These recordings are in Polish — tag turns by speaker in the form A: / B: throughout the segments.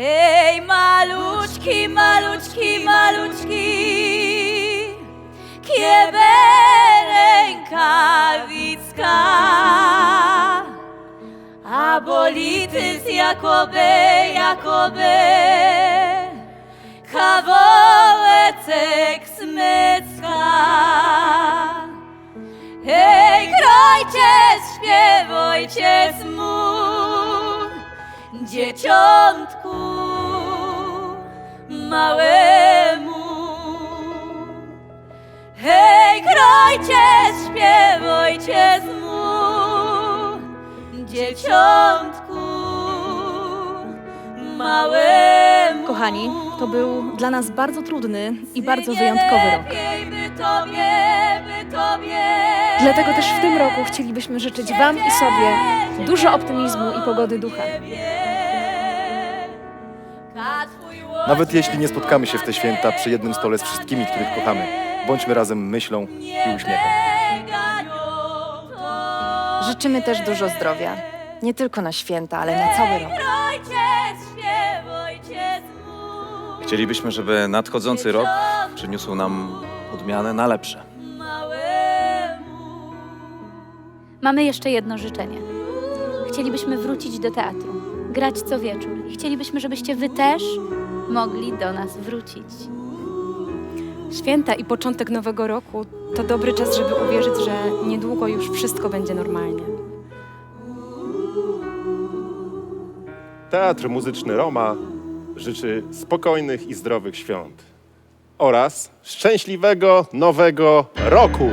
A: Ej, maluczki, maluczki, maluczki, kiebe rękawicka, a bolity z Jakoby, Jakoby, kawołecek smycka. Hej, grajcie, śpiewajcie smut, dzieciątku małemu. Hej, grajcie, śpiewajcie smut, dzieciątku małemu.
B: Kochani, to był dla nas bardzo trudny i bardzo wyjątkowy rok.
A: Lepiej by tobie, by tobie.
B: Dlatego też w tym roku chcielibyśmy życzyć Wam i sobie dużo optymizmu i pogody ducha.
C: Nawet jeśli nie spotkamy się w te święta przy jednym stole z wszystkimi, których kochamy, bądźmy razem myślą i uśmiechem.
D: Życzymy też dużo zdrowia. Nie tylko na święta, ale na cały rok.
E: Chcielibyśmy, żeby nadchodzący rok przyniósł nam odmianę na lepsze.
F: Mamy jeszcze jedno życzenie. Chcielibyśmy wrócić do teatru, grać co wieczór i chcielibyśmy, żebyście wy też mogli do nas wrócić.
B: Święta i początek nowego roku to dobry czas, żeby uwierzyć, że niedługo już wszystko będzie normalnie.
C: Teatr Muzyczny Roma życzy spokojnych i zdrowych świąt oraz szczęśliwego nowego roku.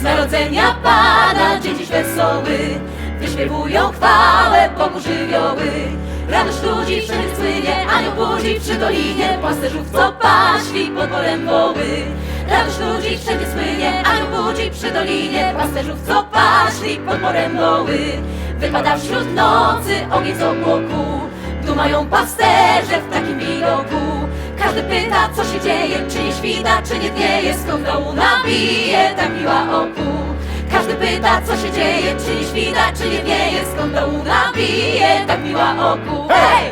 A: Z narodzenia Pana dzień dziś wesoły Wyśpiewują chwałę Bogu żywioły. Radość ludzi wszędzie spłynie Anioł budzi przy dolinie Pasterzów co paśli pod polem woły. Radość ludzi wszędzie spłynie Anioł budzi przy dolinie Pasterzów co paśli pod polem woły. Wypada wśród nocy ogień z obłoku Dumają pasterze w takim widoku. Każdy pyta, co się dzieje, czy nie świta, czy nie dnieje, skąd dołu nabije tak miła oku. Każdy pyta, co się dzieje, czy nie świta, czy nie dnieje, skąd dołu nabije tak miła oku. Hej!